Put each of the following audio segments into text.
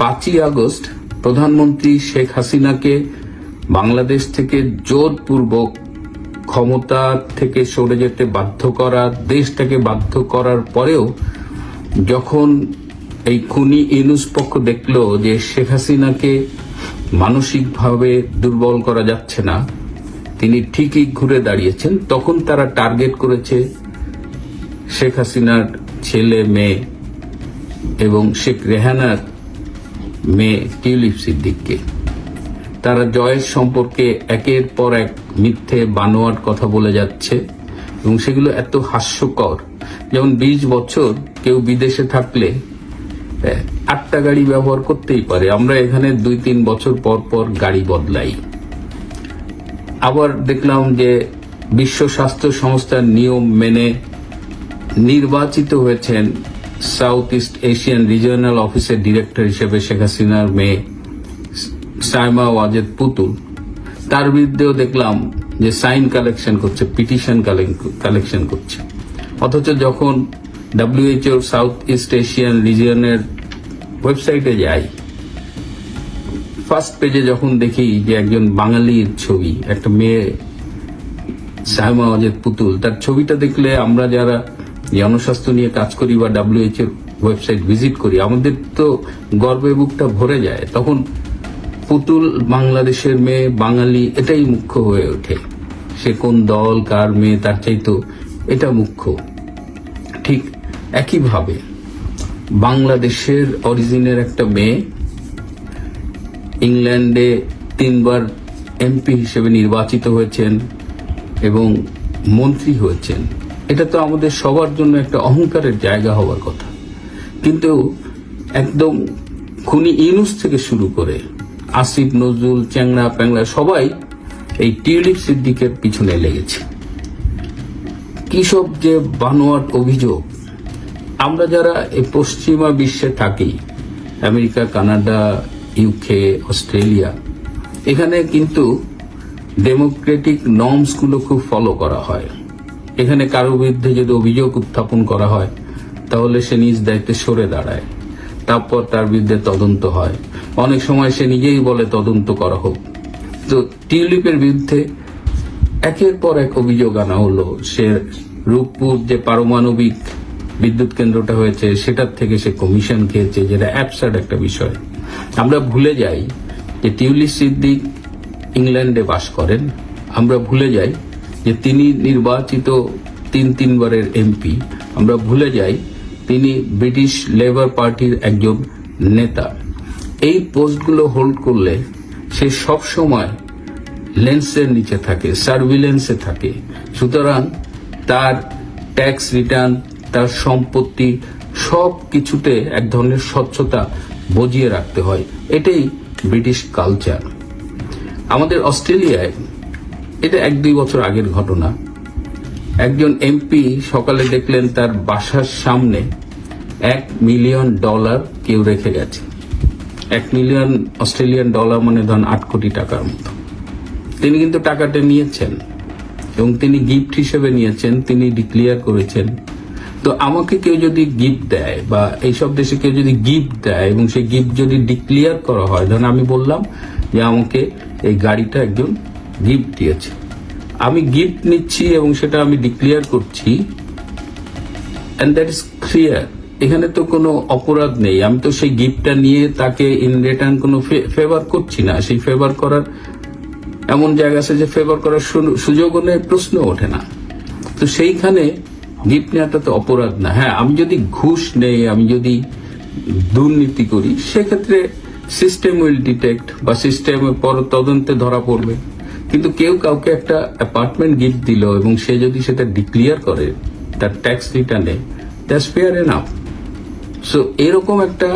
পাঁচই আগস্ট প্রধানমন্ত্রী শেখ হাসিনাকে বাংলাদেশ থেকে জোরপূর্বক ক্ষমতা থেকে সরে যেতে বাধ্য করা, দেশটাকে বাধ্য করার পরেও যখন এই খুনি ইনুস পক্ষ দেখল যে শেখ হাসিনাকে মানসিকভাবে দুর্বল করা যাচ্ছে না, তিনি ঠিকই ঘুরে দাঁড়িয়েছেন। তখন তারা টার্গেট করেছে শেখ হাসিনার ছেলে, মেয়ে এবং শেখ রেহানার মেয়ে টিউলিপ সিদ্দিককে। তারা জয়ের সম্পর্কে একের পর এক মিথ্যে, বানোয়াট কথা বলে যাচ্ছে এবং সেগুলো এত হাস্যকর। যেমন বিশ বছর কেউ বিদেশে থাকলে আটটা গাড়ি ব্যবহার করতেই পারে। আমরা এখানে দুই তিন বছর পর পর গাড়ি বদলাই। আবার দেখলাম যে বিশ্ব স্বাস্থ্য সংস্থার নিয়ম মেনে নির্বাচিত হয়েছেন সাউথ ইস্ট এশিয়ান রিজিওনাল অফিসের ডিরেক্টর হিসেবে শেখ হাসিনার মেয়ে সাইমা ওয়াজেদ পুতুল। তার বিরুদ্ধেও দেখলাম যে সাইন কালেকশন করছে, পিটিশন কালেকশন করছে। অথচ যখন ডাব্লিউএইচও সাউথ ইস্ট এশিয়ান রিজিয়নের ওয়েবসাইটে যাই ফার্স্ট পেজে যখন দেখি যে একজন বাঙালির ছবি, একটা মেয়ে সাহেমা অজেদ পুতুল, তার ছবিটা দেখলে আমরা যারা জনস্বাস্থ্য নিয়ে কাজ করি বা ডাব্লিউএইচ এর ওয়েবসাইট ভিজিট করি, আমাদের তো গর্বে বুকটা ভরে যায়। তখন পুতুল বাংলাদেশের মেয়ে, বাঙালি, এটাই মুখ্য হয়ে ওঠে। সে কোন দল, কার মেয়ে, তার চাইতো এটা মুখ্য। ঠিক একইভাবে বাংলাদেশের অরিজিনের একটা মেয়ে ইংল্যান্ডে তিনবার এমপি হিসেবে নির্বাচিত হয়েছেন এবং মন্ত্রী হয়েছেন। এটা তো আমাদের সবার জন্য একটা অহংকারের জায়গা হওয়ার কথা। কিন্তু একদম খুনি ইউনুস থেকে শুরু করে আসিফ, নজরুল, চ্যাংড়া, প্যাংড়া সবাই এই টিউলিপ সিদ্দিকের পিছনে লেগেছে। কি সব যে বানোয়াট অভিযোগ। আমরা যারা এই পশ্চিমা বিশ্বে থাকি, আমেরিকা, কানাডা ইউকে অস্ট্রেলিয়া, এখানে কিন্তু ডেমোক্রেটিক নর্মসগুলো খুব ফলো করা হয়। এখানে কারও বিরুদ্ধে যদি অভিযোগ উত্থাপন করা হয়, তাহলে সে নিজ দায়িত্বে সরে দাঁড়ায়। তারপর তার বিরুদ্ধে তদন্ত হয়। অনেক সময় সে নিজেই বলে তদন্ত করা হোক। তো টিউলিপের বিরুদ্ধে একের পর এক অভিযোগ আনা হলো। সে রূপপুর যে পারমাণবিক বিদ্যুৎ কেন্দ্রটা হয়েছে, সেটার থেকে সে কমিশন খেয়েছে, যেটা অ্যাবসার্ড একটা বিষয়। আমরা ভুলে যাই যে টিউলিপ সিদ্দিক ইংল্যান্ডে বাস করেন। আমরা ভুলে যাই যে তিনি নির্বাচিত তিন তিনবারের এমপি আমরা ভুলে যাই, তিনি ব্রিটিশ লেবার পার্টির একজন নেতা। এই পোস্টগুলো হোল্ড করলে সে সব সময় লেন্সের নিচে থাকে, সার্ভিলেন্সে থাকে। সুতরাং তার ট্যাক্স রিটার্ন, তার সম্পত্তি সব কিছুতে এক ধরনের স্বচ্ছতা বজিয়ে রাখতে হয়। এটাই ব্রিটিশ কালচার। আমাদের অস্ট্রেলিয়ায় এটা এক দুই বছর আগের ঘটনা। একজন এমপি সকালে দেখলেন তার বাসার সামনে এক মিলিয়ন ডলার কেউ রেখে গেছে। এক মিলিয়ন অস্ট্রেলিয়ান ডলার মানে ধরেন আট কোটি টাকার মতো। তিনি কিন্তু টাকাটা নিয়েছেন এবং তিনি গিফট হিসেবে নিয়েছেন, তিনি ডিক্লিয়ার করেছেন। তো আমাকে কেউ যদি গিফট দেয় বা এইসব দেশে কেউ যদি গিফট দেয় এবং সেই গিফট যদি ডিক্লিয়ার করা হয়, ধরেন আমি বললাম যে আমাকে এই গাড়িটা একজন গিফট দিয়েছে। আমি গিফট নিচ্ছি এবং সেটা আমি ডিক্লিয়ার করছি। অ্যান্ড দ্যাট ইজ ক্লিয়ার এখানে তো কোনো অপরাধ নেই। আমি তো সেই গিফটটা নিয়ে তাকে ইন রিটার্ন কোনো ফেভার করছি না। সেই ফেভার করার এমন জায়গা আছে যে ফেভার করার সু- সুযোগও নেই প্রশ্ন ওঠে না। তো সেইখানে গিফট নেওয়াটা তো অপরাধ না। হ্যাঁ আমি যদি ঘুষ নেই, আমি যদি দুর্নীতি করি, সেক্ষেত্রে সিস্টেম উইল ডিটেক্ট বা সিস্টেম পর তদন্তে ধরা পড়বে। কিন্তু কেউ কাউকে একটা অ্যাপার্টমেন্ট গিফট দিল এবং সে যদি সেটা ডিক্লিয়ার করে, তার ট্যাক্স রিটার্নে দ্যাটস ফেয়ার এনাফ সো এরকম একটা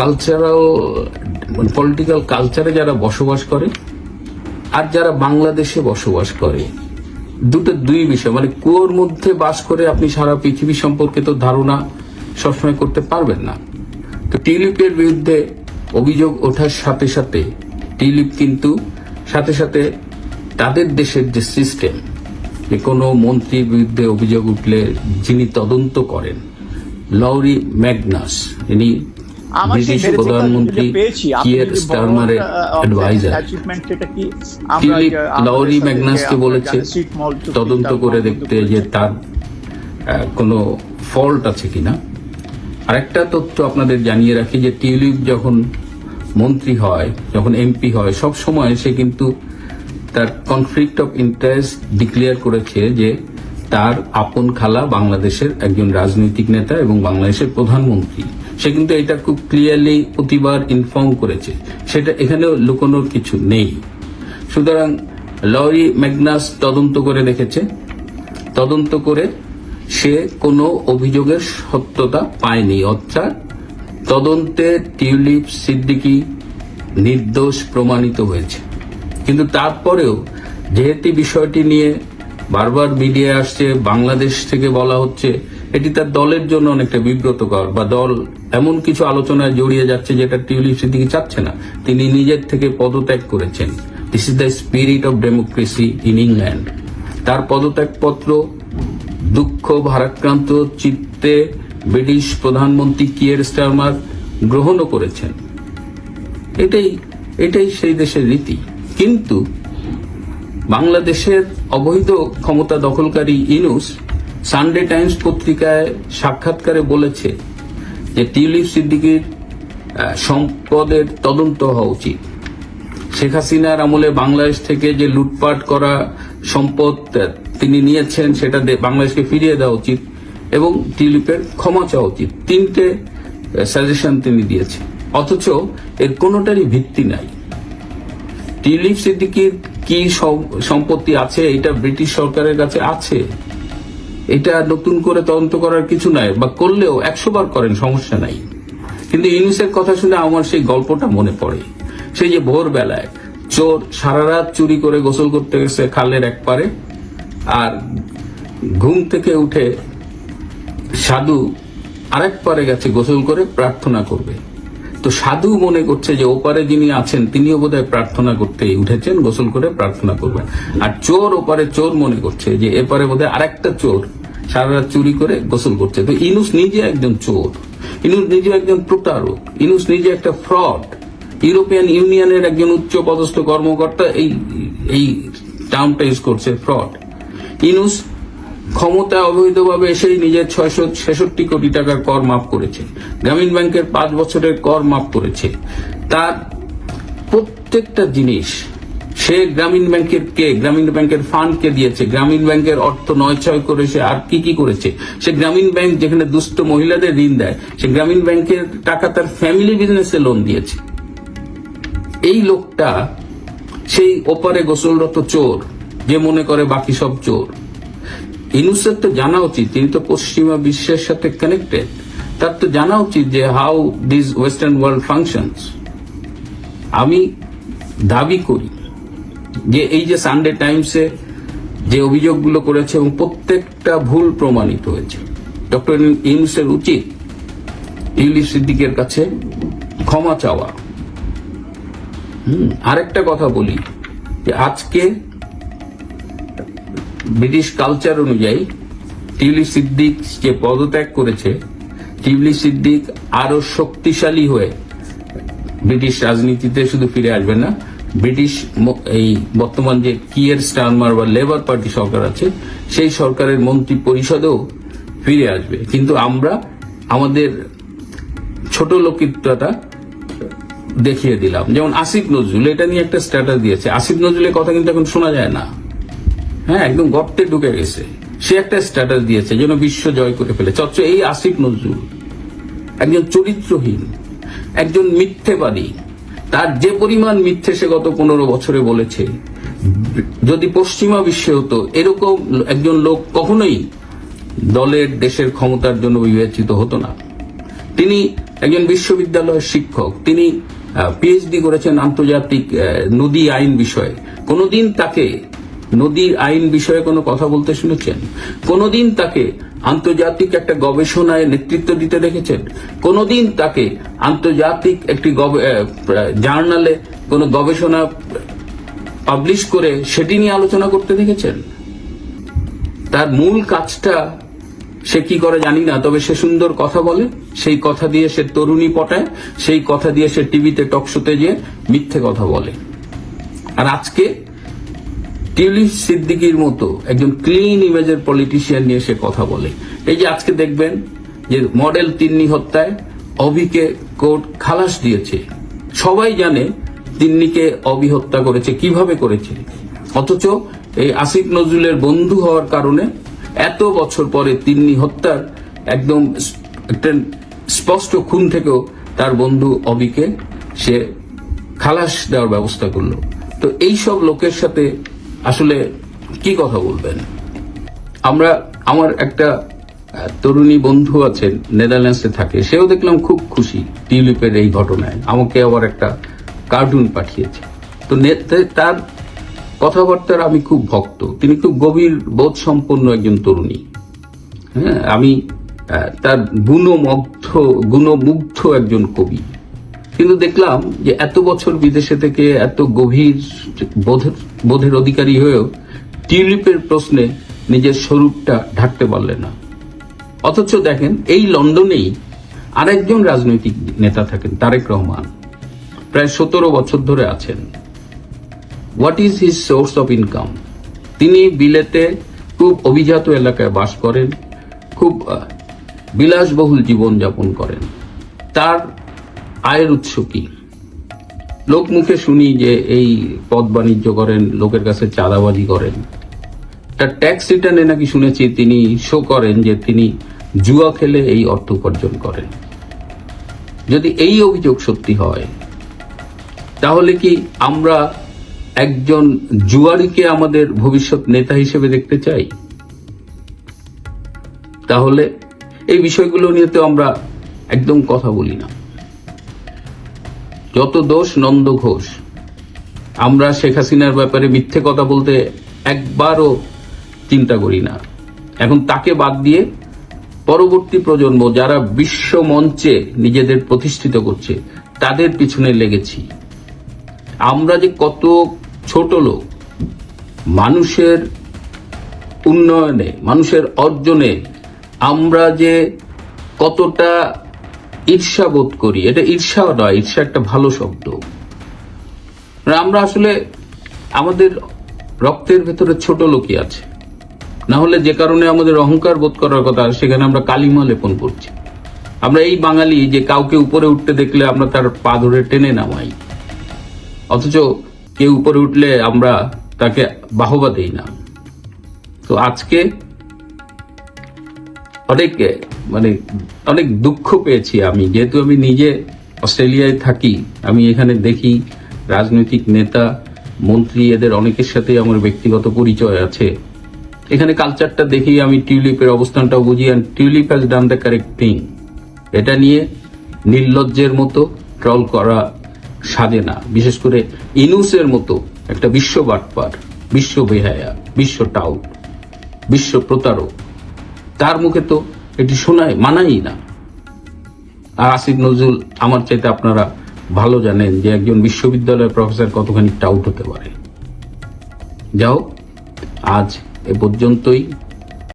কালচারাল পলিটিক্যাল কালচারে যারা বসবাস করে, আর যারা বাংলাদেশে বসবাস করে, দুটো দুই বিষয়। মানে কুয়োর মধ্যে বাস করে আপনি সারা পৃথিবী সম্পর্কে তো ধারণা সবসময় করতে পারবেন না। তো টিউলিপের বিরুদ্ধে অভিযোগ ওঠার সাথে সাথে টিউলিপ কিন্তু সাথে সাথে তাদের দেশের যে সিস্টেম যে কোনো মন্ত্রীর বিরুদ্ধে অভিযোগ উঠলে যিনি তদন্ত করেন লরি ম্যাগনাস ইনি ব্রিটিশ প্রধানমন্ত্রী কিয়ের স্টারমারের অ্যাডভাইজার সাথে ম্যাগনাসকে বলেছে তদন্ত করে দেখতে যে তার কোনো ফল্ট আছে কিনা। আরেকটা তথ্য আপনাদের জানিয়ে রাখি যে টিউলিপ যখন মন্ত্রী হয়, যখন এমপি হয়, সব সময় সে কিন্তু তার কনফ্লিক্ট অফ ইন্টারেস্ট ডিক্লেয়ার করেছে যে তার আপন খালা বাংলাদেশের একজন রাজনৈতিক নেতা এবং বাংলাদেশের প্রধানমন্ত্রী। সে কিন্তু এটা খুব ক্লিয়ারলি প্রতিবার ইনফর্ম করেছে। সেটা এখানেও লুকোনোর কিছু নেই। সুতরাং লরি ম্যাগনাস তদন্ত করে দেখেছে। তদন্ত করে সে কোনো অভিযোগের সত্যতা পায়নি। অর্থাৎ তদন্তে টিউলিপ সিদ্দিকী নির্দোষ প্রমাণিত হয়েছে। কিন্তু তারপরেও যেহেতু বিষয়টি নিয়ে বারবার মিডিয়া আসছে, বাংলাদেশ থেকে বলা হচ্ছে, এটি তার দলের জন্য অনেকটা বিব্রতকর বা দল এমন কিছু আলোচনায় জড়িয়ে যাচ্ছে যেটা টিউলিপ সিদ্দিকি চাচ্ছে না। তিনি নিজের থেকে পদত্যাগ করেছেন। This is the spirit of democracy in England তার পদত্যাগপত্র দুঃখ ভারাক্রান্ত চিত্তে ব্রিটিশ প্রধানমন্ত্রী কিয়ের স্টারমার গ্রহণও করেছেন। এটাই এটাই সেই দেশের রীতি। কিন্তু বাংলাদেশের অবৈধ ক্ষমতা দখলকারী ইনুস সানডে টাইমস পত্রিকায় সাক্ষাৎকারে বলেছে যে টিউলিপ সিদ্দিকির সম্পদের তদন্ত হওয়া উচিত। শেখ হাসিনার আমলে বাংলাদেশ থেকে যে লুটপাট করা সম্পদ তিনি নিয়েছেন, সেটা বাংলাদেশকে ফিরিয়ে দেওয়া উচিত। এবং টিউলিপের ক্ষমা চাওয়া উচিত। তিনটে সাজেশন তিনি দিয়েছেন। অথচ এর কোনোটারই ভিত্তি নাই। টিউলিপ সিদ্দিকির কি সম্পত্তি আছে? এটা ব্রিটিশ সরকারের কাছে আছে। এটা নতুন করে তদন্ত করার কিছু নাই বা করলেও একশো বার করেন, সমস্যা নাই। কিন্তু ইউনিসের কথা শুনে আমার সেই গল্পটা মনে পড়ে। সেই যে ভোরবেলায় চোর সারা রাত চুরি করে গোসল করতে গেছে খালের এক পারে আর ঘুম থেকে উঠে সাধু আরেক পারে গেছে গোসল করে প্রার্থনা করবে। তো সাধু মনে করছে যে ওপারে যিনি আছেন, তিনিও বোধহয় প্রার্থনা করতে উঠেছেন, গোসল করে প্রার্থনা করবেন। আর চোর ওপারে চোর মনে করছে যে এপারে বোধহয় আরেকটা চোর সারা রাত চুরি করে গোসল করছে। তো ইনুস নিজে একজন চোর, ইনুস নিজে একজন প্রতারক, ইনুস নিজে একটা ফ্রড। ইউরোপিয়ান ইউনিয়নের একজন উচ্চ পদস্থ কর্মকর্তা এই এই টার্মটা ইউজ করছে, ফ্রড। ইনুস ক্ষমতা অবৈধভাবে এসেই নিজের ছয়শো ছেষট্টি কোটি টাকার কর মাফ করেছে। গ্রামীণ ব্যাংকের পাঁচ বছরের কর মাফ করেছে। তার প্রত্যেকটা জিনিস সে গ্রামীণ ব্যাংকের কে? গ্রামীণ ব্যাংকের ফান্ড কে দিয়েছে। গ্রামীণ ব্যাংকের অর্থ নয় ছয় করে সে আর কি কি করেছে? সে গ্রামীণ ব্যাংক যেখানে দুস্থ মহিলাদের ঋণ দেয়, সে গ্রামীণ ব্যাংকের টাকা তার ফ্যামিলি বিজনেসে লোন দিয়েছে। এই লোকটা সেই ওপারে গোসলরত চোর, যে মনে করে বাকি সব চোর। ইনুসের তো জানা উচিত, তিনি তো পশ্চিমা বিশ্বের সাথে কানেক্টেড তার তো জানা উচিত যে how this western world functions আমি দাবি করি যে এই যে সানডে টাইমসে যে অভিযোগগুলো করেছে এবং প্রত্যেকটা ভুল প্রমাণিত হয়েছে, ডক্টর ইউনুসের উচিত ইউলিশ সিদ্দিকের কাছে ক্ষমা চাওয়া। হুম, আরেকটা কথা বলি যে আজকে ব্রিটিশ কালচার অনুযায়ী টিউলি সিদ্দিক যে পদত্যাগ করেছে, টিউলি সিদ্দিক আরও শক্তিশালী হয়ে ব্রিটিশ রাজনীতিতে শুধু ফিরে আসবে না, ব্রিটিশ এই বর্তমান যে কিয়ের, স্টারমার বা লেবার পার্টি সরকার আছে, সেই সরকারের মন্ত্রী পরিষদেও ফিরে আসবে। কিন্তু আমরা আমাদের ছোট লোকিত্বটা দেখিয়ে দিলাম। যেমন আসিফ নজরুল, এটা নিয়ে একটা স্ট্যাটাস দিয়েছে। আসিফ নজরুলের কথা কিন্তু এখন শোনা যায় না। হ্যাঁ একদম গর্তে ঢুকে গেছে। সে একটা স্ট্যাটাস দিয়েছে, যেন বিশ্ব জয় করে ফেলেছে। অথচ এই আসিফ নজরুল, একজন চরিত্রহীন, একজন মিথ্যেবাদী, তার যে পরিমাণ মিথ্যে সে গত পনেরো বছরে বলেছে, যদি পশ্চিমা বিশ্বে হতো, এরকম একজন লোক কখনোই দলের, দেশের ক্ষমতার জন্য বিবেচিত হতো না। তিনি একজন বিশ্ববিদ্যালয়ের শিক্ষক, তিনি পিএইচডি করেছেন আন্তর্জাতিক নদী আইন বিষয়ে। কোনোদিন তাকে নদীর আইন বিষয়ে কোনো কথা বলতে শুনেছেন? কোনোদিন তাকে আন্তর্জাতিক একটা গবেষণায় নেতৃত্ব দিতে দেখেছেন? কোনোদিন তাকে আন্তর্জাতিক একটি জার্নালে কোনো গবেষণা পাবলিশ করে সেটি নিয়ে আলোচনা করতে দেখেছেন? তার মূল কাজটা সে কি করে জানি না, তবে সে সুন্দর কথা বলে, সেই কথা দিয়ে সে তরুণী পটায়, সেই কথা দিয়ে সে টিভিতে টকশোতে গিয়ে মিথ্যে কথা বলে। আর আজকে টিউলিপ সিদ্দিকির মতো একজন ক্লিন ইমেজের পলিটিশিয়ান নিয়ে সে কথা বলে। এই যে আজকে দেখবেন যে মডেল তিন্নি হত্যায় অভিকে কোর্ট খালাস দিয়েছে। সবাই জানে তিন্নিকে অভি হত্যা করেছে, কীভাবে করেছে। অথচ এই আসিফ নজরুলের বন্ধু হওয়ার কারণে এত বছর পরে তিন্নি হত্যার একদম একটা স্পষ্ট খুন থেকেও তার বন্ধু অবিকে সে খালাস দেওয়ার ব্যবস্থা করল। তো এই সব লোকের সাথে আসলে কি কথা বলবেন? আমরা, আমার একটা তরুণী বন্ধু আছেন নেদারল্যান্ডসে থাকে, সেও দেখলাম খুব খুশি টিউলিপের এই ঘটনায়। আমাকে আবার একটা কার্টুন পাঠিয়েছে। তো তার কথাবার্তার আমি খুব ভক্ত। তিনি খুব গভীর বোধ সম্পন্ন একজন তরুণী। হ্যাঁ আমি তার গুণমগ্ধ, গুণমুগ্ধ একজন কবি। কিন্তু দেখলাম যে এত বছর বিদেশে থেকে এত গভীর বোধের বোধের অধিকারী হয়েও টিউলিপের প্রশ্নে নিজের স্বরূপটা ঢাকতে পারলে না। অথচ দেখেন, এই লন্ডনেই আরেকজন রাজনৈতিক নেতা থাকেন, তারেক রহমান। প্রায় সতেরো বছর ধরে আছেন। What is his source of income তিনি বিলেতে খুব অভিজাত এলাকায় বাস করেন, খুব বিলাসবহুল জীবনযাপন করেন। তার আয়ের উৎস কি? লোক মুখে শুনি যে এই পদ বাণিজ্য করেন, লোকের কাছে চাঁদাবাজি করেন। তার ট্যাক্স রিটার্নে নাকি শুনেছি তিনি শো করেন যে তিনি জুয়া খেলে এই অর্থ উপার্জন করেন। যদি এই অভিযোগ সত্যি হয়, তাহলে কি আমরা একজন জুয়ারিকে আমাদের ভবিষ্যৎ নেতা হিসেবে দেখতে চাই? তাহলে এই বিষয়গুলো নিয়ে তো আমরা একদম কথা বলি না। যত দোষ নন্দ ঘোষ। আমরা শেখ হাসিনার ব্যাপারে মিথ্যে কথা বলতে একবারও চিন্তা করি না। এখন তাকে বাদ দিয়ে পরবর্তী প্রজন্ম যারা বিশ্ব মঞ্চে নিজেদের প্রতিষ্ঠিত করছে, তাদের পিছনে লেগেছি। আমরা যে কত ছোট লোক, মানুষের উন্নয়নে, মানুষের অর্জনে আমরা যে কতটা ঈর্ষা বোধ করি। এটা ঈর্ষা নয়, ঈর্ষা একটা ভালো শব্দ। আমরা আসলে আমাদের রক্তের ভেতরে ছোট লোকই আছে। না হলে যে কারণে আমাদের অহংকার বোধ করার কথা, সেখানে আমরা কালিমা লেপন করছি। আমরা এই বাঙালি যে কাউকে উপরে উঠতে দেখলে আমরা তার পা ধরে টেনে নামাই। অথচ কেউ উপরে উঠলে আমরা তাকে বাহবা দেই না। তো আজকে অনেক মানে অনেক দুঃখ পেয়েছি আমি। যেহেতু আমি নিজে অস্ট্রেলিয়ায় থাকি, আমি এখানে দেখি রাজনৈতিক নেতা, মন্ত্রী এদের অনেকের সাথে আমার ব্যক্তিগত পরিচয় আছে। এখানে কালচারটা দেখি আমি টিউলিপের অবস্থানটাও বুঝি and Tulip has done the correct thing এটা নিয়ে নির্লজ্জের মতো ট্রল করা সাজে না। বিশেষ করে ইনুসের মতো একটা বিশ্ব বাটপার, বিশ্ব বেহায়া, বিশ্ব টাউট বিশ্ব প্রতারক। তার মুখে তো এটি শোনায় মানাই না। আর আসিফ নজরুল, আমার চাইতে আপনারা ভালো জানেন যে একজন বিশ্ববিদ্যালয়ের প্রফেসর কতখানি টাউট হতে পারে। যাও আজ এ পর্যন্তই।